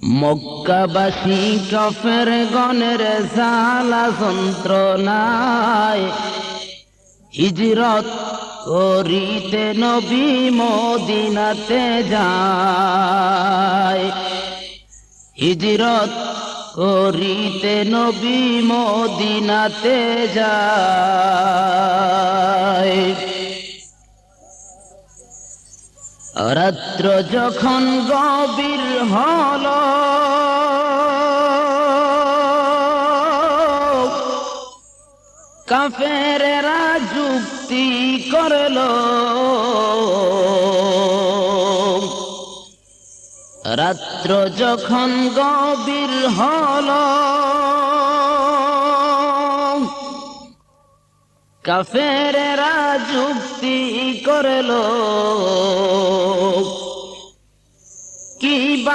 মক্কাবাসী কফের গণের জালা যন্ত্রণায় হিজরত করিতে নবী মদিনাতে যায়। হিজরত করিতে নবী মদিনাতে যায়। রাত্র যখন গভীর হল কাফেরেরা যুক্তি করল। রাত্র যখন গভীর হল কাফেরেরা যুক্তি করল। কি বা